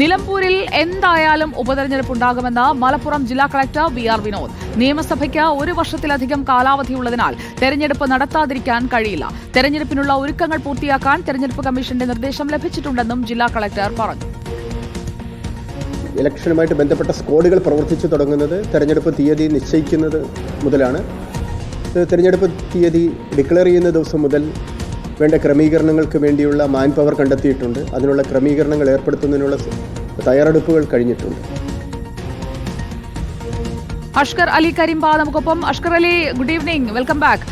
നിലമ്പൂരിൽ എന്തായാലും ഉപതെരഞ്ഞെടുപ്പ് ഉണ്ടാകുമെന്ന് മലപ്പുറം ജില്ലാ കളക്ടർ വി ആർ വിനോദ്. നിയമസഭയ്ക്ക് ഒരു വർഷത്തിലധികം കാലാവധിയുള്ളതിനാൽ തെരഞ്ഞെടുപ്പ് നടത്താതിരിക്കാൻ കഴിയില്ല. തെരഞ്ഞെടുപ്പിനുള്ള ഒരുക്കങ്ങൾ പൂർത്തിയാക്കാൻ തെരഞ്ഞെടുപ്പ് കമ്മീഷന്റെ നിർദ്ദേശം ലഭിച്ചിട്ടുണ്ടെന്നും ജില്ലാ കളക്ടർ പറഞ്ഞു. ഇലക്ഷനുമായിട്ട് ബന്ധപ്പെട്ട സ്ക്വാഡുകൾ പ്രവർത്തിച്ചു തുടങ്ങുന്നത് തെരഞ്ഞെടുപ്പ് തീയതി നിശ്ചയിക്കുന്നത് മുതലാണ്. തെരഞ്ഞെടുപ്പ് തീയതി ഡിക്ലെയർ ചെയ്യുന്ന ദിവസം മുതൽ വേണ്ട ക്രമീകരണങ്ങൾക്ക് വേണ്ടിയുള്ള മാൻ പവർ കണ്ടെത്തിയിട്ടുണ്ട്. അതിനുള്ള ക്രമീകരണങ്ങൾ ഏർപ്പെടുത്തുന്നതിനുള്ള തയ്യാറെടുപ്പുകൾ കഴിഞ്ഞിട്ടുണ്ട്. അഷ്കർ അലി കരിമ്പ നമുക്കൊപ്പം. Ashkar Ali good evening welcome back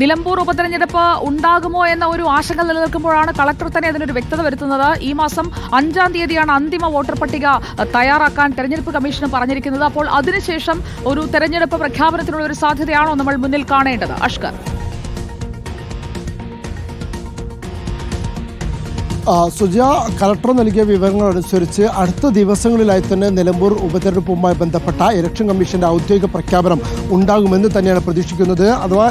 Nilambur ഉപതെരഞ്ഞെടുപ്പ് ഉണ്ടാകുമോ എന്ന ഒരു ആശങ്ക നിലനിൽക്കുമ്പോഴാണ് കളക്ടർ തന്നെ അതിനൊരു വ്യക്തത വരുത്തുന്നത്. ഈ മാസം അഞ്ചാം തീയതിയാണ് അന്തിമ വോട്ടർ പട്ടിക തയ്യാറാക്കാൻ തെരഞ്ഞെടുപ്പ് കമ്മീഷന് പറഞ്ഞിരിക്കുന്നത്. അപ്പോൾ അതിനുശേഷം ഒരു തെരഞ്ഞെടുപ്പ് പ്രഖ്യാപനത്തിനുള്ള ഒരു സാധ്യതയാണോ നമ്മൾ മുന്നിൽ കാണേണ്ടത്? അഷ്കർ. സുജ കളക്ടർ നൽകിയ വിവരങ്ങൾ അനുസരിച്ച് അടുത്ത ദിവസങ്ങളിലായി തന്നെ നിലമ്പൂർ ഉപതെരഞ്ഞെടുപ്പുമായി ബന്ധപ്പെട്ട ഇലക്ഷൻ കമ്മീഷന്റെ ഔദ്യോഗിക പ്രഖ്യാപനം ഉണ്ടാകുമെന്ന് തന്നെയാണ് പ്രതീക്ഷിക്കുന്നത്. അഥവാ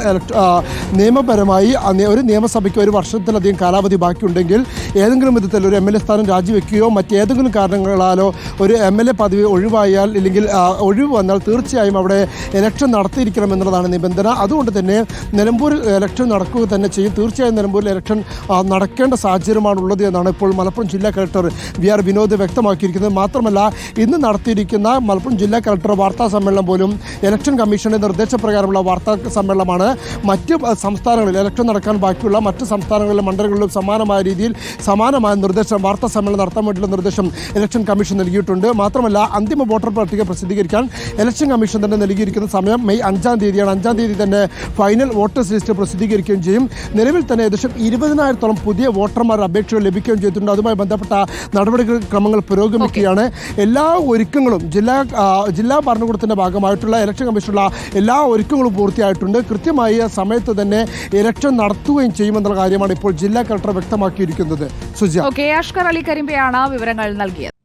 നിയമപരമായി ഒരു നിയമസഭയ്ക്ക് ഒരു വർഷത്തിലധികം കാലാവധി ബാക്കിയുണ്ടെങ്കിൽ ഏതെങ്കിലും വിധത്തിൽ ഒരു എം എൽ എ സ്ഥാനം രാജിവെക്കുകയോ മറ്റേതെങ്കിലും കാരണങ്ങളാലോ ഒരു എം എൽ എ പദവി ഒഴിവായാൽ ഇല്ലെങ്കിൽ ഒഴിവ് വന്നാൽ തീർച്ചയായും അവിടെ ഇലക്ഷൻ നടത്തിയിരിക്കണം എന്നുള്ളതാണ് നിബന്ധന. അതുകൊണ്ട് തന്നെ നിലമ്പൂരിൽ ഇലക്ഷൻ നടക്കുക തന്നെ ചെയ്യും. തീർച്ചയായും നിലമ്പൂരിൽ ഇലക്ഷൻ നടക്കേണ്ട സാഹചര്യമാണുള്ളത് എന്നാണ് ഇപ്പോൾ മലപ്പുറം ജില്ലാ കളക്ടർ വി ആർ വിനോദ് വ്യക്തമാക്കിയിരിക്കുന്നത്. മാത്രമല്ല ഇന്ന് നടത്തിയിരിക്കുന്ന മലപ്പുറം ജില്ലാ കളക്ടർ വാർത്താ സമ്മേളനം പോലും ഇലക്ഷൻ കമ്മീഷന്റെ നിർദ്ദേശപ്രകാരമുള്ള വാർത്താ സമ്മേളനമാണ്. മറ്റ് സംസ്ഥാനങ്ങളിൽ ഇലക്ഷൻ നടക്കാൻ ബാക്കിയുള്ള മറ്റ് സംസ്ഥാനങ്ങളിലെ മണ്ഡലങ്ങളിലും സമാനമായ രീതിയിൽ സമാനമായ നിർദ്ദേശം വാർത്താ സമ്മേളനം നടത്താൻ വേണ്ടിയുള്ള നിർദ്ദേശം ഇലക്ഷൻ കമ്മീഷൻ നൽകിയിട്ടുണ്ട്. മാത്രമല്ല അന്തിമ വോട്ടർ പട്ടിക പ്രസിദ്ധീകരിക്കാൻ ഇലക്ഷൻ കമ്മീഷൻ തന്നെ നൽകിയിരിക്കുന്ന സമയം മെയ് അഞ്ചാം തീയതിയാണ്. അഞ്ചാം തീയതി തന്നെ ഫൈനൽ വോട്ടേഴ്സ് ലിസ്റ്റ് പ്രസിദ്ധീകരിക്കുകയും ചെയ്യും. നിലവിൽ തന്നെ ഏകദേശം ഇരുപതിനായിരത്തോളം പുതിയ വോട്ടർമാരുടെ അപേക്ഷകൾ ലഭിക്കുകയും ചെയ്തിട്ടുണ്ട്. അതുമായി ബന്ധപ്പെട്ട നടപടികൾ ക്രമങ്ങൾ പുരോഗമിക്കുകയാണ്. എല്ലാ ഒരുക്കങ്ങളും ജില്ലാ ജില്ലാ ഭരണകൂടത്തിന്റെ ഭാഗമായിട്ടുള്ള ഇലക്ഷൻ കമ്മീഷനുള്ള എല്ലാ ഒരുക്കങ്ങളും പൂർത്തിയായിട്ടുണ്ട്. കൃത്യമായ സമയത്ത് തന്നെ ഇലക്ഷൻ നടത്തുകയും ചെയ്യുമെന്നുള്ള കാര്യമാണ് ഇപ്പോൾ ജില്ലാ കളക്ടർ വ്യക്തമാക്കിയിരിക്കുന്നത്. സുജ. ഓക്കെ അഷ്കർ അലി കരിമ്പയാണ് വിവരങ്ങൾ നൽകിയത്.